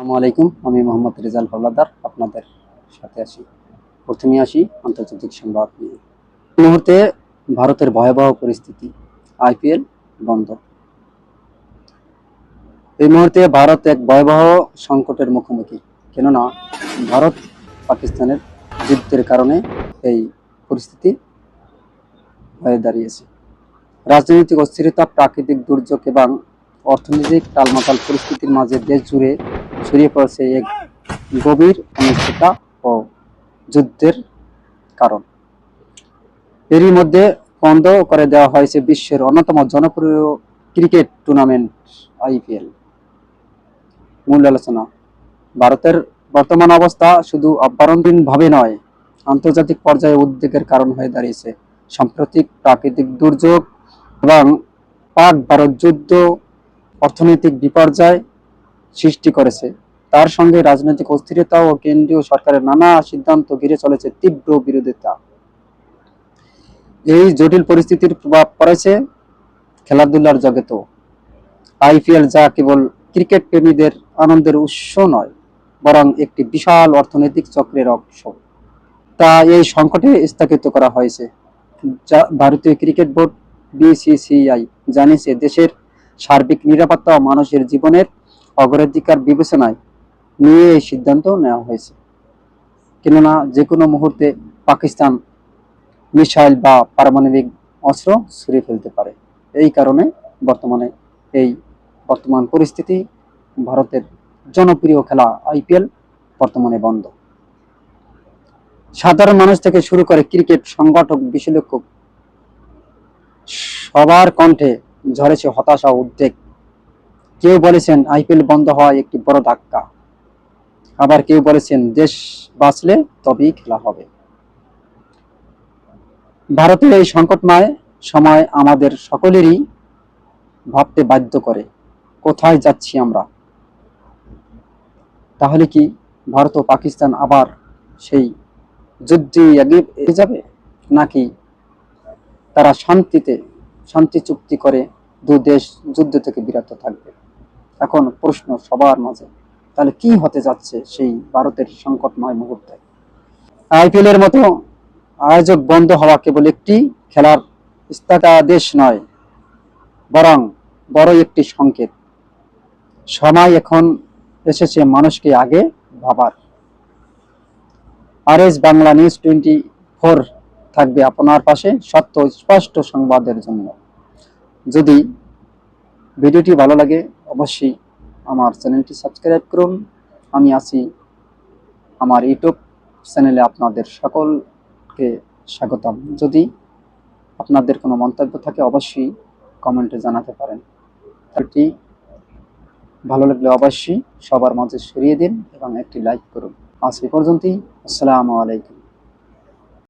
আলাইকুম, আমি মোহাম্মদ রেজাল আপনাদের সাথে প্রথমে আসি আন্তর্জাতিক সংবাদ নিয়ে। মুহূর্তে ভারতের ভয়াবহ পরিস্থিতি, আইপিএল বন্ধ। এই মুহূর্তে ভারত এক ভয়াবহ সংকটের মুখোমুখি। কেননা, ভারত পাকিস্তানের যুদ্ধের কারণে এই পরিস্থিতি হয়ে দাঁড়িয়েছে। রাজনৈতিক অস্থিরতা, প্রাকৃতিক দুর্যোগ এবং অর্থনৈতিক টালমাটাল পরিস্থিতির মাঝে দেশ জুড়ে ছড়িয়ে পড়েছে এক গভীর অনিশ্চয়তা ও যুদ্ধের কারণ। এরই মধ্যে বন্ধ করে দেওয়া হয়েছে বিশ্বের অন্যতম জনপ্রিয় ক্রিকেট টুর্নামেন্ট, আইপিএল। মূল আলোচনা, ভারতের বর্তমান অবস্থা শুধু অভ্যন্তরীণভাবে নয়, আন্তর্জাতিক পর্যায়ে উদ্বেগের কারণ হয়ে দাঁড়িয়েছে। সাম্প্রতিক প্রাকৃতিক দুর্যোগ এবং পাক ভারত যুদ্ধ অর্থনৈতিক বিপর্যয় সৃষ্টি করেছে। তার সঙ্গে রাজনৈতিক অস্থিরতা ও কেন্দ্রীয় সরকারের নানা সিদ্ধান্ত ঘিরে চলেছে তীব্র বিরোধিতা। এই জটিল পরিস্থিতির প্রভাব পড়েছে খেলাধুলার জগতেও। আইপিএল যা কেবল ক্রিকেট প্রেমীদের আনন্দের উৎস নয়, বরং একটি বিশাল অর্থনৈতিক চক্রের অংশ। তা এই সংকটে স্থাপিত করা হয়েছে। যা ভারতীয় ক্রিকেট বোর্ড, বিসিসিআই জানিয়েছে, দেশের সার্বিক নিরাপত্তা ও মানুষের জীবনের অগ্রাধিকার বিবেচনায় নিয়ে এই সিদ্ধান্ত নেওয়া হয়েছে। কেননা যে কোনো মুহূর্তে পাকিস্তান মিসাইল বা পারমাণবিক অস্ত্র ছুড়ে ফেলতে পারে। এই কারণে বর্তমানে এই বর্তমান পরিস্থিতি ভারতের জনপ্রিয় খেলা আইপিএল বর্তমানে বন্ধ। সাধারণ মানুষ থেকে শুরু করে ক্রিকেট সংগঠক, বিশ্লেষক সবার কণ্ঠে ঝরেছে হতাশা উদ্বেগ। কেউ বলেছেন আইপিএল বন্ধ হওয়া একটি বড় ধাক্কা। আবার কেউ বলেছেন দেশ বাঁচলে তবেই খেলা হবে। ভারতের এই সংকটময় সময় আমাদের সকলেরই ভাবতে বাধ্য করে, কোথায় যাচ্ছি আমরা? তাহলে কি ভারত ও পাকিস্তান আবার সেই যুদ্ধে এগিয়ে যাবে? নাকি তারা শান্তিতে শান্তি চুক্তি করে দু দেশ যুদ্ধ থেকে বিরত থাকবে। এখন প্রশ্ন সবার মাঝে, তাহলে কি হতে যাচ্ছে সেই ভারতের সংকটময় মুহূর্তে? আইপিএল এর মতো আয়োজক বন্ধ হওয়া কেবল একটি খেলার স্থগিতাদেশ নয়, বরং বড় একটি সংকেত। সময় এখন এসেছে মানুষকে আগে ভাবার। আর S Bangla news twenty four থাকবে আপনার পাশে সত্য স্পষ্ট সংবাদের জন্য। যদি ভিডিওটি ভালো লাগে, অবশ্যই আমার চ্যানেলটি সাবস্ক্রাইব করুন। আমি আছি আমার ইউটিউব চ্যানেলে আপনাদের সকলকে স্বাগতম। যদি আপনাদের কোনো মন্তব্য থাকে, অবশ্যই কমেন্টে জানাতে পারেন। এটি ভালো লাগলে অবশ্যই সবার মাঝে সরিয়ে দিন এবং একটি লাইক করুন। আজ এই পর্যন্তই। আসসালামু আলাইকুম।